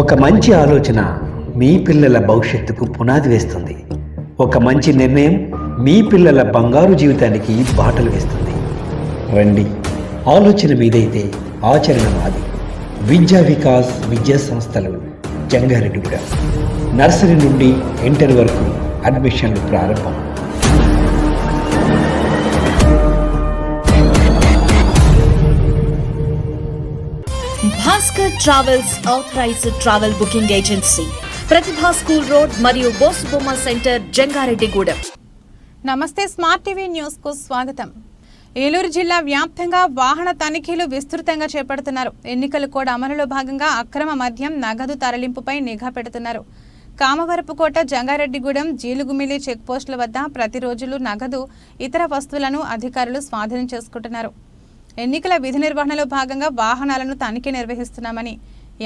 ఒక మంచి ఆలోచన మీ పిల్లల భవిష్యత్తుకు పునాది వేస్తుంది. ఒక మంచి నిర్ణయం మీ పిల్లల బంగారు జీవితానికి బాటలు వేస్తుంది. రండి ఆలోచన మీదైతే ఆచరణ మాది విద్యా వికాస్ విద్యా సంస్థలు జంగారెడ్డిగూడ నర్సరీ నుండి ఇంటర్ వరకు అడ్మిషన్లు ప్రారంభం. Bhaskar travels authorised travel booking agency Pratibha school road మరియు బోసుబొమ్మ సెంటర్ జంగారెడ్డిగూడెం నమస్తే స్మార్ట్ టీవీ న్యూస్కు స్వాగతం. ఏలూరు జిల్లా వ్యాప్తంగా వాహన తనిఖీలు విస్తృతంగా చేపడుతున్నారు. ఎన్నికలు కూడా అమలులో భాగంగా అక్రమ మద్యం నగదు తరలింపుపై నిఘా పెడుతున్నారు. కామవరపుకోట జంగారెడ్డిగూడెం జీలుగుమిలి చెక్పోస్టుల వద్ద ప్రతిరోజులు నగదు ఇతర వస్తువులను అధికారులు స్వాధీనం చేసుకుంటున్నారు. ఎన్నికల విధి నిర్వహణలో భాగంగా వాహనాలను తనిఖీ నిర్వహిస్తున్నామని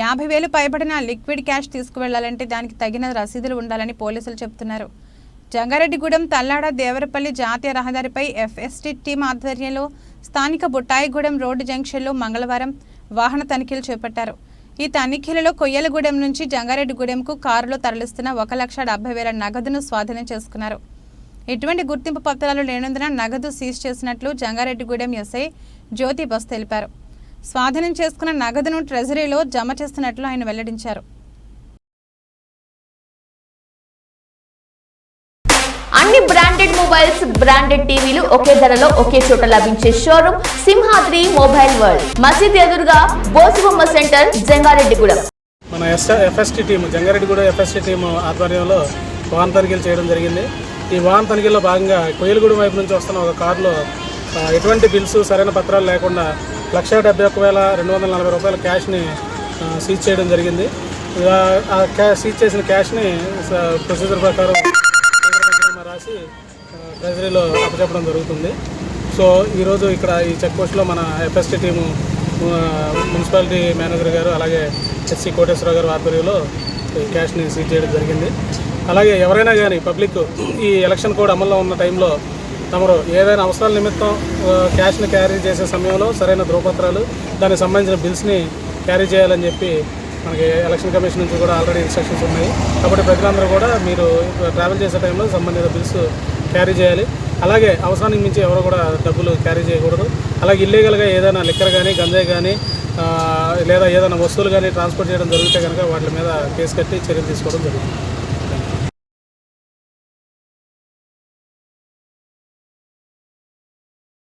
యాభై వేలు పైబడిన లిక్విడ్ క్యాష్ తీసుకువెళ్ళాలంటే దానికి తగిన రసీదులు ఉండాలని పోలీసులు చెబుతున్నారు. జంగారెడ్డిగూడెం తల్లాడ దేవరపల్లి జాతీయ రహదారిపై ఎఫ్ఎస్టీ టీం ఆధ్వర్యంలో స్థానిక బుట్టాయిగూడెం రోడ్డు జంక్షన్లో మంగళవారం వాహన తనిఖీలు చేపట్టారు. ఈ తనిఖీలలో కొయ్యలగూడెం నుంచి జంగారెడ్డిగూడెంకు కారులో తరలిస్తున్న ఒక లక్ష డెబ్బై వేల నగదును స్వాధీనం చేసుకున్నారు. ఎటువంటి గుర్తింపు పత్రాలు లేనందున నగదు సీజ్ చేసినట్లు జంగారెడ్డిగూడెం ఎస్ఐ జ్యోతి బస్ తెలిపారు. స్వాధీనం చేసుకున్న నగదును ట్రెజరీలో జమ చేస్తున్నట్లు ఆయన వెల్లడించారు. అన్ని బ్రాండెడ్ మొబైల్స్ బ్రాండెడ్ టీవీలు ఒకే ధరలో ఒకే చోట లభించే షోరూమ్ సింహాద్రి మొబైల్ వరల్డ్. మసీద్ ఎదురుగా బోసుబొమ్మ సెంటర్ జంగారెడ్డిగూడెం. మన S FST team Jangareddyguda FST team ఆధ్వర్యంలో వాహన తనిఖీలు చేయడం జరిగింది. ఈ వాహన తనిఖీల్లో భాగంగా కొయ్యలగూడెం వైపు నుంచి వస్తున్న ఒక కారులో ఎటువంటి బిల్స్ సరైన పత్రాలు లేకుండా లక్ష డెబ్బై ఒక్క వేల రెండు వందల నలభై రూపాయల క్యాష్ని సీజ్ చేయడం జరిగింది. ఇలా ఆ క్యా సీజ్ చేసిన క్యాష్ని స- ప్రొసీజర్ ప్రకారం రాసి ట్రెజరీలో అప్పచెప్పడం జరుగుతుంది. సో ఈరోజు ఇక్కడ ఈ చెక్ పోస్ట్లో మన ఎఫ్ఎస్టీ టీము మున్సిపాలిటీ మేనేజర్ గారు అలాగే ఎస్సీ కోటేశ్వరరావు గారు ఆధ్వర్యంలో క్యాష్ని సీజ్ చేయడం జరిగింది. అలాగే ఎవరైనా కానీ పబ్లిక్ ఈ ఎలక్షన్ కోడ్ అమల్లో ఉన్న టైంలో తమరు ఏదైనా అవసరాల నిమిత్తం క్యాష్ని క్యారీ చేసే సమయంలో సరైన ధ్రువపత్రాలు దానికి సంబంధించిన బిల్స్ని క్యారీ చేయాలని చెప్పి మనకి ఎలక్షన్ కమిషన్ నుంచి కూడా ఆల్రెడీ ఇన్స్ట్రక్షన్స్ ఉన్నాయి. కాబట్టి ప్రజలందరూ కూడా మీరు ట్రావెల్ చేసే టైంలో సంబంధిత బిల్స్ క్యారీ చేయాలి. అలాగే అవసరానికి మించి ఎవరు కూడా డబ్బులు క్యారీ చేయకూడదు. అలాగే ఇల్లీగల్గా ఏదైనా లిక్కర్ కానీ గంజాయి కానీ లేదా ఏదైనా వస్తువులు కానీ ట్రాన్స్పోర్ట్ చేయడం జరిగితే కనుక వాటి మీద కేసు కట్టి చర్యలు తీసుకోవడం జరుగుతుంది.